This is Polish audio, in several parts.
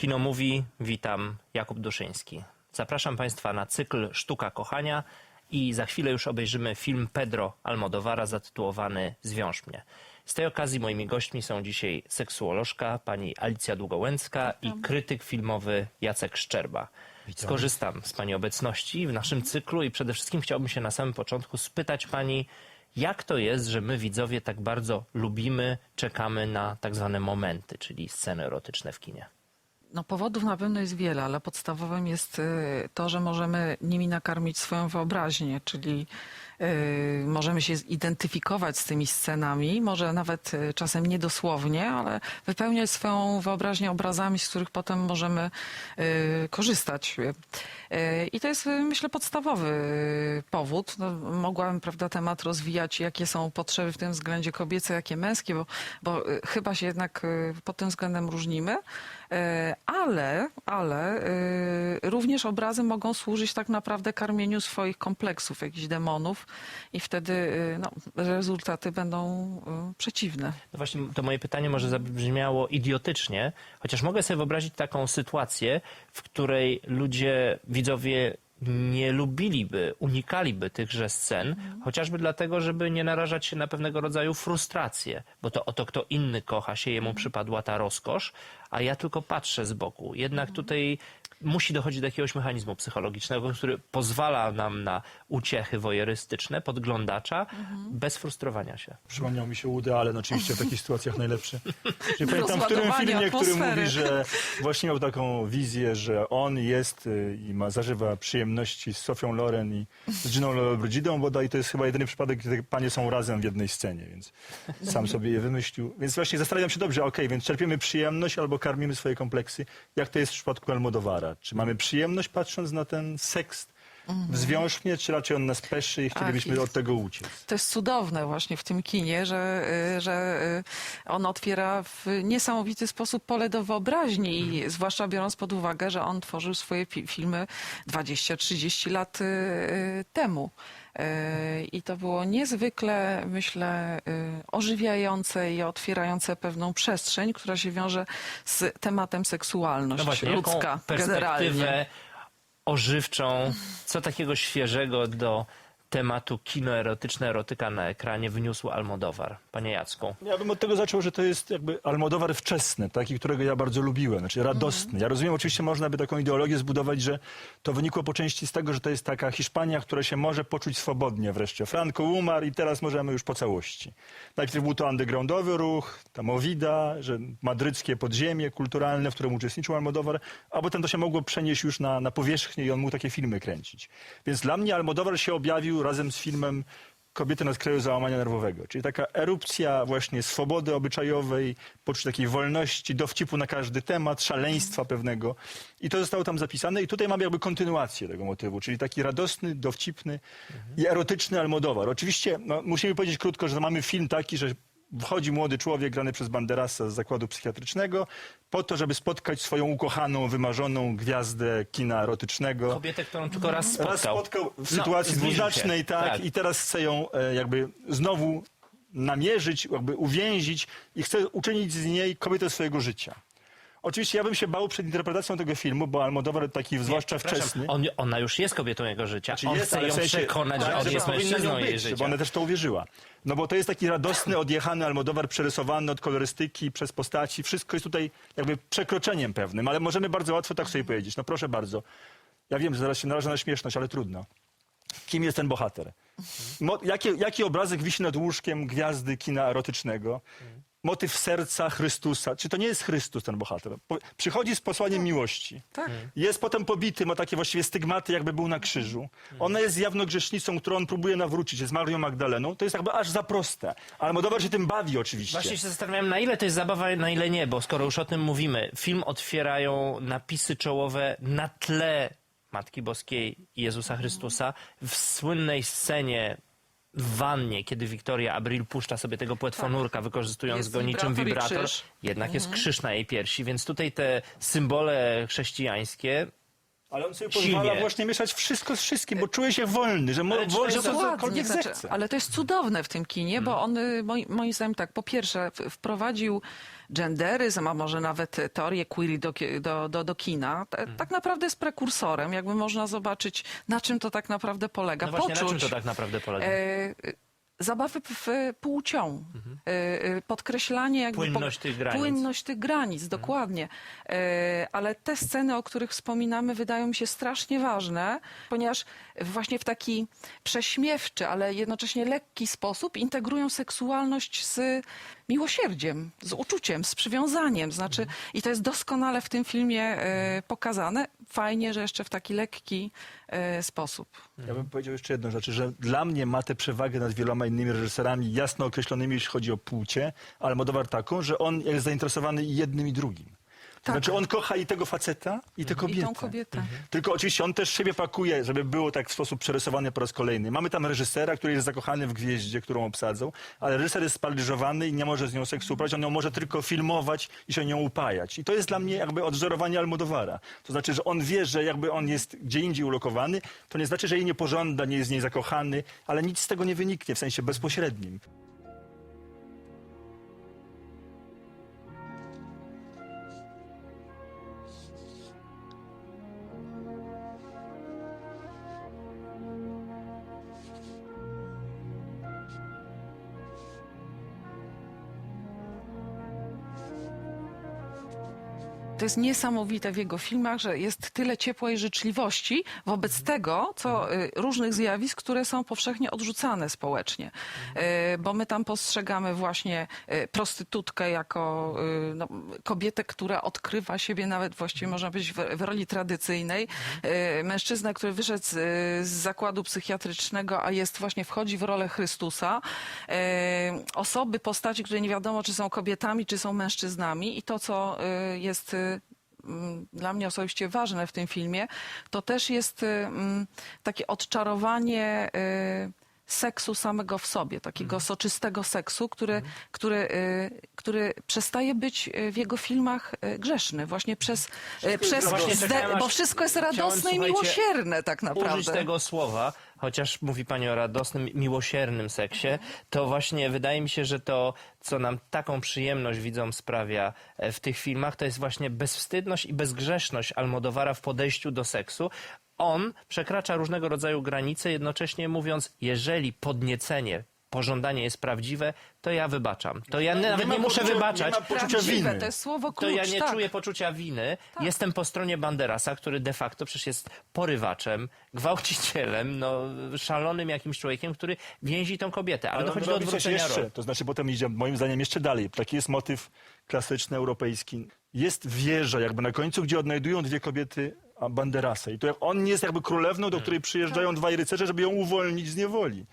Kino mówi, witam, Jakub Duszyński. Zapraszam Państwa na cykl Sztuka Kochania i za chwilę już obejrzymy film Pedro Almodovara zatytułowany Zwiąż mnie. Z tej okazji moimi gośćmi są dzisiaj seksuolożka pani Alicja Długołęcka i krytyk filmowy Jacek Szczerba. Skorzystam z Pani obecności w naszym cyklu i przede wszystkim chciałbym się na samym początku spytać Pani, jak to jest, że my widzowie tak bardzo lubimy, czekamy na tak zwane momenty, czyli sceny erotyczne w kinie? No powodów na pewno jest wiele, ale podstawowym jest y, to, że możemy nimi nakarmić swoją wyobraźnię, czyli y, możemy się zidentyfikować z tymi scenami, może nawet y, czasem niedosłownie, ale wypełniać swoją wyobraźnię obrazami, z których potem możemy korzystać. I to jest, myślę, podstawowy powód. No, mogłabym, prawda, temat rozwijać, jakie są potrzeby w tym względzie kobiece, jakie męskie, bo, bo chyba się jednak pod tym względem różnimy. E, Ale, ale y, również obrazy mogą służyć tak naprawdę karmieniu swoich kompleksów, jakichś demonów i wtedy y, no, rezultaty będą przeciwne. No właśnie to moje pytanie może zabrzmiało idiotycznie, chociaż mogę sobie wyobrazić taką sytuację, w której ludzie, widzowie nie lubiliby, unikaliby tychże scen, chociażby dlatego, żeby nie narażać się na pewnego rodzaju frustrację, bo to oto kto inny kocha się, jemu przypadła ta rozkosz, a ja tylko patrzę z boku. Jednak tutaj musi dochodzić do jakiegoś mechanizmu psychologicznego, który pozwala nam na uciechy wojerystyczne, podglądacza, bez frustrowania się. Przypomniał mi się Woody Allen oczywiście w takich sytuacjach najlepszy. Czyli pamiętam w którym filmie, który atmosfery. mówi, że właśnie miał taką wizję, że on jest y, i ma zażywa przyjemności z Sofią Loren i z Giną Lollobrigida bodaj to jest chyba jedyny przypadek, kiedy panie są razem w jednej scenie, więc sam sobie je wymyślił. Więc właśnie zastanawiam się dobrze, okej, więc czerpiemy przyjemność albo karmimy swoje kompleksy. Jak to jest w przypadku Almodovara? Czy mamy przyjemność patrząc na ten seks mnie, czy raczej on nas peszy i chcielibyśmy i- od tego uciec? To jest cudowne właśnie w tym kinie, że, y, że y, on otwiera w niesamowity sposób pole do wyobraźni i zwłaszcza biorąc pod uwagę, że on tworzył swoje fi- filmy 20-30 lat y, temu. I to było niezwykle, myślę, ożywiające i otwierające pewną przestrzeń, która się wiąże z tematem seksualność No właśnie, jaką ludzka perspektywę generalnie. Ożywczą, co takiego świeżego do tematu kinoerotyczne, erotyka na ekranie wniósł Almodowar? Panie Jacku. Ja bym od tego zaczął, że to jest jakby Almodowar wczesny, taki, którego ja bardzo lubiłem, znaczy radosny. Ja rozumiem, oczywiście można by taką ideologię zbudować, że to wynikło po części z tego, że to jest taka Hiszpania, która się może poczuć swobodnie wreszcie. Franco umarł i teraz możemy już po całości. Najpierw był to undergroundowy ruch, ta Movida, że madryckie podziemie kulturalne, w którym uczestniczył Almodowar, a potem to się mogło przenieść już na, na powierzchnię i on mógł takie filmy kręcić. Więc dla mnie Almodowar się objawił razem z filmem Kobiety na skraju załamania nerwowego. Czyli taka erupcja właśnie swobody obyczajowej, poczucia takiej wolności, dowcipu na każdy temat, szaleństwa pewnego. I to zostało tam zapisane i tutaj mamy jakby kontynuację tego motywu, czyli taki radosny, dowcipny i erotyczny Almodowar. Oczywiście no, musimy powiedzieć krótko, że mamy film taki, że wchodzi młody człowiek grany przez Banderasa z zakładu psychiatrycznego po to, żeby spotkać swoją ukochaną, wymarzoną gwiazdę kina erotycznego. Kobietę, którą tylko raz spotkał. Raz spotkał w No, sytuacji się. dwuznacznej, tak, i teraz chce ją e, jakby znowu namierzyć, jakby uwięzić i chce uczynić z niej kobietę swojego życia. Oczywiście ja bym się bał przed interpretacją tego filmu, bo Almodovar taki zwłaszcza Przepraszam, wczesny. On, ona już jest kobietą jego życia. Czy on jest, chce ale ją w sensie- przekonać, że tak, on jest powinna nią mężczyzną jej życia. ona też to uwierzyła. No bo to jest taki radosny, odjechany Almodovar, przerysowany od kolorystyki, przez postaci. Wszystko jest tutaj jakby przekroczeniem pewnym, ale możemy bardzo łatwo tak sobie powiedzieć. No proszę bardzo. Ja wiem, że zaraz się narażę na śmieszność, ale trudno. Kim jest ten bohater? Mo, jaki, jaki obrazek wisi nad łóżkiem gwiazdy kina erotycznego? Motyw serca Chrystusa. Czy to nie jest Chrystus ten bohater? Po, przychodzi z posłaniem miłości. Tak. Jest potem pobity, ma takie właściwie stygmaty, jakby był na krzyżu. Ona jest jawną grzesznicą, którą on próbuje nawrócić, jest Marią Magdaleną. To jest jakby aż za proste. Ale Modovar się tym bawi oczywiście. Właśnie się zastanawiam, na ile to jest zabawa, na ile nie, bo skoro już o tym mówimy, film otwierają napisy czołowe na tle Matki Boskiej i Jezusa Chrystusa w słynnej scenie w wannie, kiedy Wiktoria Abril puszcza sobie tego płetwonurka, wykorzystując Jest go niczym wibrator i wibrator. krzyż. Jednak jest krzyż na jej piersi, więc tutaj te symbole chrześcijańskie Ale on sobie pozwala właśnie mieszać wszystko z wszystkim, bo czuje się wolny, że, mo, Ale czy to wo- jest cokolwiek znaczy, zechce. ale to jest cudowne w tym kinie, bo on y, moi, moim zdaniem tak, po pierwsze w- wprowadził genderyzm, a może nawet teorię queer do, ki- do, do, do kina. Ta- Tak naprawdę jest prekursorem, jakby można zobaczyć, na czym to tak naprawdę polega. No właśnie, na czym Poczuć, to tak naprawdę polega? e, zabawy w płcią, e, e, podkreślanie jakby Mhm. Płynność tych granic. Mhm. Płynność tych granic, dokładnie. E, ale te sceny, o których wspominamy, wydają mi się strasznie ważne, ponieważ właśnie w taki prześmiewczy, ale jednocześnie lekki sposób integrują seksualność z miłosierdziem, z uczuciem, z przywiązaniem. Znaczy, Mhm. i to jest doskonale w tym filmie pokazane. Fajnie, że jeszcze w taki lekki e, sposób. Ja bym powiedział jeszcze jedną rzecz, że dla mnie ma tę przewagę nad wieloma innymi reżyserami jasno określonymi, jeśli chodzi o płcie, ale Modowar taką, że on jest zainteresowany jednym i drugim. Tak. znaczy on kocha i tego faceta, i tę kobietę. I tą kobietę. Tylko oczywiście on też siebie pakuje, żeby było tak w sposób przerysowany po raz kolejny. Mamy tam reżysera, który jest zakochany w gwieździe, którą obsadzą, ale reżyser jest sparaliżowany i nie może z nią seksu uprawiać, on ją może tylko filmować i się nią upajać. I to jest dla mnie jakby odżerowanie Almodowara. To znaczy, że on wie, że jakby on jest gdzie indziej ulokowany, to nie znaczy, że jej nie pożąda, nie jest w niej zakochany, ale nic z tego nie wyniknie w sensie bezpośrednim. To jest niesamowite w jego filmach, że jest tyle ciepłej życzliwości wobec tego, co y, różnych zjawisk, które są powszechnie odrzucane społecznie. Y, Bo my tam postrzegamy właśnie y, prostytutkę jako no, kobietę, która odkrywa siebie nawet właściwie można być w, w roli tradycyjnej. Mężczyznę, który wyszedł z, z zakładu psychiatrycznego, a jest właśnie wchodzi w rolę Chrystusa. Osoby, postaci, które nie wiadomo, czy są kobietami, czy są mężczyznami i to, co jest dla mnie osobiście ważne w tym filmie, to też jest y, mm, takie odczarowanie y, seksu samego w sobie, takiego soczystego seksu, który, który, y, który przestaje być y, w jego filmach y, grzeszny. Właśnie przez, przez Właśnie czekałem, bo wszystko jest chciałem, radosne i miłosierne tak użyć naprawdę. tego słowa, chociaż mówi Pani o radosnym, miłosiernym seksie, to właśnie wydaje mi się, że to, co nam taką przyjemność widzom sprawia e, w tych filmach, to jest właśnie bezwstydność i bezgrzeszność Almodowara w podejściu do seksu. On przekracza różnego rodzaju granice, jednocześnie mówiąc, jeżeli podniecenie, pożądanie jest prawdziwe, to ja wybaczam. To ja nawet ma nie muszę poczucia- wybaczać. nie ma poczucia Prawdziwe, winy. to jest słowo To klucz, ja nie tak. czuję poczucia winy. Jestem po stronie Banderasa, który de facto przecież jest porywaczem, gwałcicielem, no, szalonym jakimś człowiekiem, który więzi tą kobietę. Ale, Ale no on chodzi o robi coś odwrócenia jeszcze, roli. to znaczy potem idzie moim zdaniem jeszcze dalej. Taki jest motyw klasyczny, europejski. Jest wieża jakby na końcu, gdzie odnajdują dwie kobiety Banderasa. I to jak on jest jakby królewną, do której przyjeżdżają dwaj rycerze, żeby ją uwolnić z niewoli.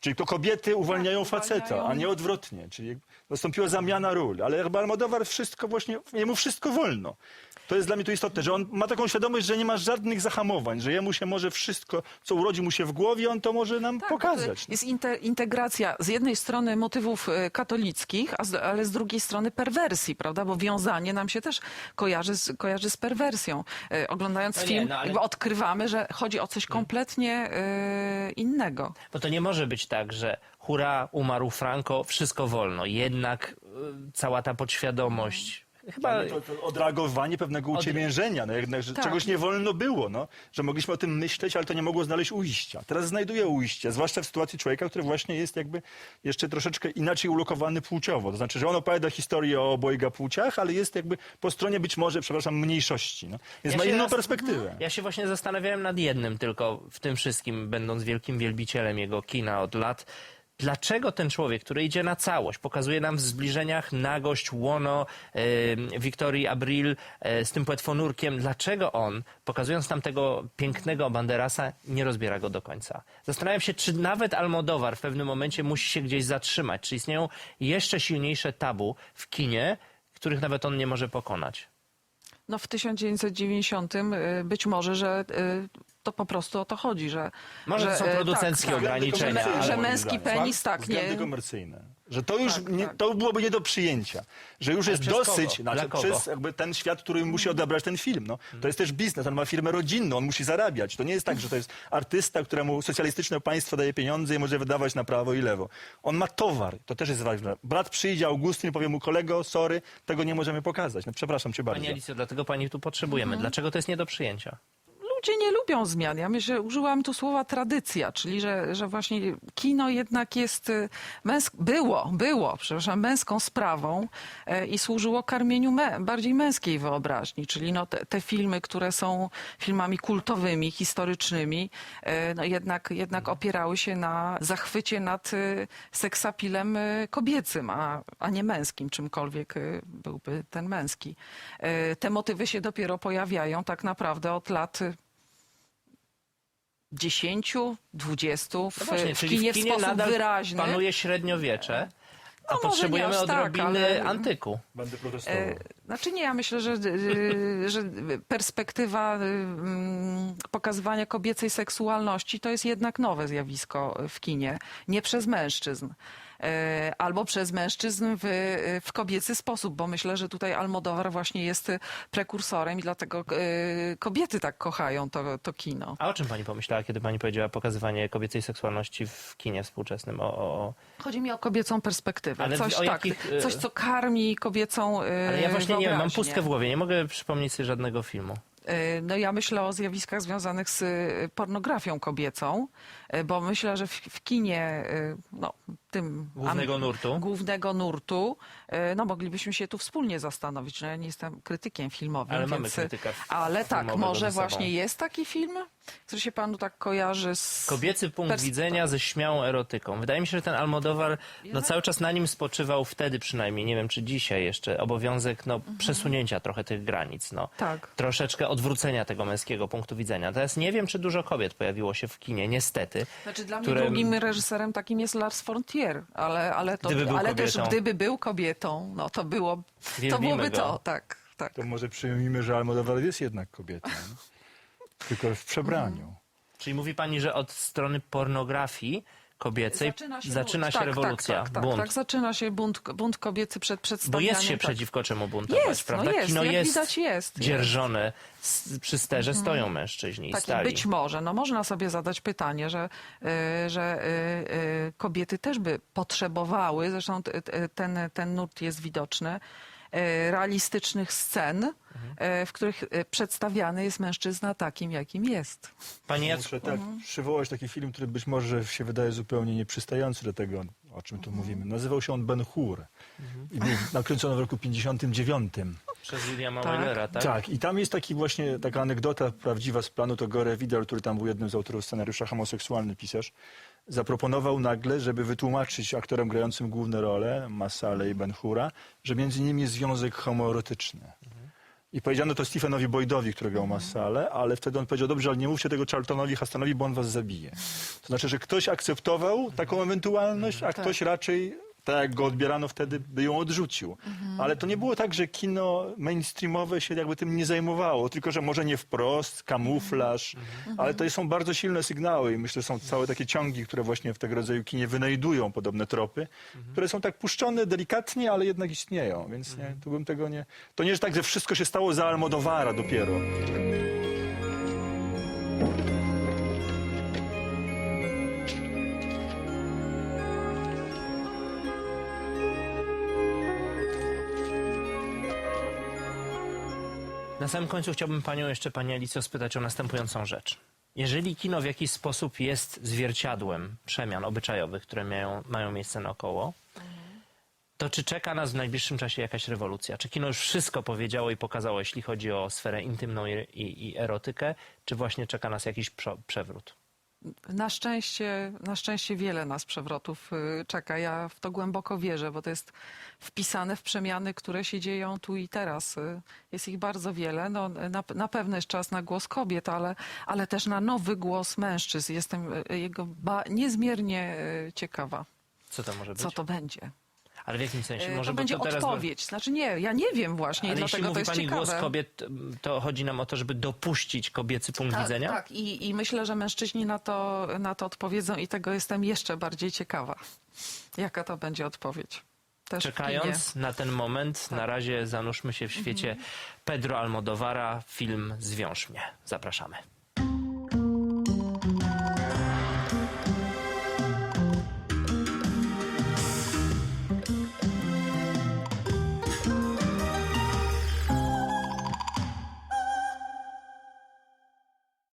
Czyli to kobiety uwalniają faceta, a nie odwrotnie. Czyli nastąpiła zamiana ról. Ale jakby Almodowar wszystko właśnie, jemu wszystko wolno. To jest dla mnie to istotne, że on ma taką świadomość, że nie ma żadnych zahamowań, że jemu się może wszystko, co urodzi mu się w głowie, on to może nam Tak, pokazać. to Jest inte- integracja z jednej strony motywów e, katolickich, a z, ale z drugiej strony perwersji, prawda? Bo wiązanie nam się też kojarzy z, kojarzy z perwersją. E, Oglądając No nie, film, no ale- jakby odkrywamy, że chodzi o coś kompletnie e, innego. Bo to nie może być tak, że hura, umarł Franco, wszystko wolno. Jednak y, cała ta podświadomość... Chyba Ale To, to odreagowanie pewnego uciemiężenia, no jednak, że Tak. czegoś nie wolno było, no, że mogliśmy o tym myśleć, ale to nie mogło znaleźć ujścia. Teraz znajduje ujście, zwłaszcza w sytuacji człowieka, który właśnie jest jakby jeszcze troszeczkę inaczej ulokowany płciowo. To znaczy, że on opowiada historię o obojga płciach, ale jest jakby po stronie być może, przepraszam, mniejszości. No. Więc Ja ma się inną raz- perspektywę. Ja się właśnie zastanawiałem nad jednym tylko w tym wszystkim, będąc wielkim wielbicielem jego kina od lat. Dlaczego ten człowiek, który idzie na całość, pokazuje nam w zbliżeniach nagość, łono e, Wiktorii Abril e, z tym płetwonurkiem, dlaczego on, pokazując tam tego pięknego Banderasa, nie rozbiera go do końca? Zastanawiam się, czy nawet Almodowar w pewnym momencie musi się gdzieś zatrzymać, czy istnieją jeszcze silniejsze tabu w kinie, których nawet on nie może pokonać. No w 1990 y, być może, że y, to po prostu o to chodzi, że... Może to że, są e, producenckie ograniczenia, Że, że męski zdaniem. penis, tak, Względy nie... komercyjne. Że to już Tak, nie, tak. to byłoby nie do przyjęcia. Że już jest przez dosyć, kogo? znaczy Dla kogo? przez jakby ten świat, który musi odebrać ten film. No. To jest też biznes, on ma firmę rodzinną, on musi zarabiać. To nie jest tak, że to jest artysta, któremu socjalistyczne państwo daje pieniądze i może wydawać na prawo i lewo. On ma towar, to też jest ważne. Brat przyjdzie, Augustyn, powie mu kolego, sorry, tego nie możemy pokazać. No przepraszam cię bardzo. Pani Alicjo, dlatego pani tu potrzebujemy. Mhm. Dlaczego to jest nie do przyjęcia? Ludzie nie lubią zmian. Ja myślę, użyłam tu słowa tradycja, czyli że, że właśnie kino jednak jest y, męsk... było, było, przepraszam, męską sprawą e, i służyło karmieniu me... bardziej męskiej wyobraźni, czyli no te, te filmy, które są filmami kultowymi, historycznymi, e, no jednak, jednak opierały się na zachwycie nad y, seksapilem y, kobiecym, a, a nie męskim, czymkolwiek y, byłby ten męski. Te motywy się dopiero pojawiają tak naprawdę od lat y, 10, 20 w, No właśnie, w czyli kinie w kinie sposób nadal wyraźny. panuje średniowiecze, a No może nie potrzebujemy aż tak, odrobiny ale- antyku. Będę protestował. E, Znaczy nie, ja myślę, że, y, że perspektywa y, mm, pokazywania kobiecej seksualności to jest jednak nowe zjawisko w kinie, nie przez mężczyzn. E, Albo przez mężczyzn w, w kobiecy sposób, bo myślę, że tutaj Almodovar właśnie jest prekursorem i dlatego e, kobiety tak kochają to, to kino. A o czym pani pomyślała, kiedy pani powiedziała pokazywanie kobiecej seksualności w kinie współczesnym? O, o. Chodzi mi o kobiecą perspektywę. Ale coś, o tak, jakich, e, coś, co karmi kobiecą e, Ale ja właśnie nie wiem, mam wyobraźnię. pustkę w głowie, nie mogę przypomnieć sobie żadnego filmu. E, No ja myślę o zjawiskach związanych z e, pornografią kobiecą, e, bo myślę, że w, w kinie no, tym Głównego nurtu. głównego nurtu, no moglibyśmy się tu wspólnie zastanowić. No, ja nie jestem krytykiem filmowym, Ale więc, mamy krytyka Ale tak, może właśnie jest taki film, który się panu tak kojarzy z... Kobiecy punkt pers- widzenia ze śmiałą erotyką. Wydaje mi się, że ten Almodowar, no cały czas na nim spoczywał wtedy przynajmniej, nie wiem czy dzisiaj jeszcze, obowiązek no, przesunięcia trochę tych granic. No. Tak. Troszeczkę odwrócenia tego męskiego punktu widzenia. Teraz nie wiem, czy dużo kobiet pojawiło się w kinie, niestety. Znaczy dla mnie które- drugim reżyserem takim jest Lars von Trier, ale, ale, to, Gdyby był ale też kobietą. gdyby był kobietą, no to, było, to Wielbimy byłoby go. to, tak. tak. To może przyjmijmy, że Almodovar jest jednak kobietą. No. Tylko w przebraniu. Czyli mówi pani, że od strony pornografii kobiecej zaczyna się, bunt. Tak, rewolucja, tak, tak, tak, bunt. Tak, zaczyna się bunt, bunt kobiecy przed Bo przedstawianiem. jest się tak. przeciwko czemu buntować, Jest, no prawda? jest, Kino jak jest widać jest, dzierżone, s- przy sterze stoją mężczyźni i Tak, stali. być może, no można sobie zadać pytanie, że, y, że y, y, kobiety też by potrzebowały, zresztą t- t- ten, ten nurt jest widoczny, realistycznych scen, y, w których y, przedstawiany jest mężczyzna takim, jakim jest. Panie Jacku, Muszę tak przywołać taki film, który być może się wydaje zupełnie nieprzystający do tego, o czym tu mówimy. Nazywał się on Ben Hur i był nakręcony w roku 59. przez Williama Tak. Tak? Tak, i tam jest taki właśnie taka anegdota prawdziwa z planu, to Gore Vidal, który tam był jednym z autorów scenariusza, homoseksualny pisarz, zaproponował nagle, żeby wytłumaczyć aktorom grającym główne role, Masale i Ben Hura, że między nimi jest związek homoerotyczny. I powiedziano to Stephenowi Boydowi, który grał Masale, ale wtedy on powiedział, dobrze, ale nie mówcie tego Charltonowi Hastonowi, bo on was zabije. To znaczy, że ktoś akceptował taką ewentualność, a ktoś raczej, tak jak go odbierano wtedy, by ją odrzucił. Ale to nie było tak, że kino mainstreamowe się jakby tym nie zajmowało, tylko że może nie wprost, kamuflaż, ale to są bardzo silne sygnały i myślę, że są całe takie ciągi, które właśnie w tego rodzaju kinie wynajdują podobne tropy, które są tak puszczone delikatnie, ale jednak istnieją, więc nie, tu bym tego nie... To nie jest tak, że wszystko się stało za Almodowara dopiero. Na samym końcu chciałbym panią jeszcze, pani Alicjo, spytać o następującą rzecz. Jeżeli kino w jakiś sposób jest zwierciadłem przemian obyczajowych, które mają, mają miejsce naokoło, to czy czeka nas w najbliższym czasie jakaś rewolucja? Czy kino już wszystko powiedziało i pokazało, jeśli chodzi o sferę intymną i, i, i erotykę, czy właśnie czeka nas jakiś przewrót? Na szczęście, na szczęście wiele nas przewrotów y, czeka. Ja w to głęboko wierzę, bo to jest wpisane w przemiany, które się dzieją tu i teraz. Y, Jest ich bardzo wiele. No, na, na pewno jest czas na głos kobiet, ale, ale też na nowy głos mężczyzn. Jestem y, jego ba- niezmiernie ciekawa, Co to może być? co to będzie. Ale w jakim sensie? E, Może to będzie to teraz... odpowiedź. Znaczy nie, ja nie wiem właśnie, Ale jeśli mówi jest pani ciekawe. głos kobiet, to chodzi nam o to, żeby dopuścić kobiecy punkt tak, widzenia? Tak, I, i myślę, że mężczyźni na to, na to odpowiedzą i tego jestem jeszcze bardziej ciekawa. Jaka to będzie odpowiedź? Też Czekając na ten moment, na razie zanurzmy się w świecie Pedro Almodovara, film Zwiąż mnie. Zapraszamy.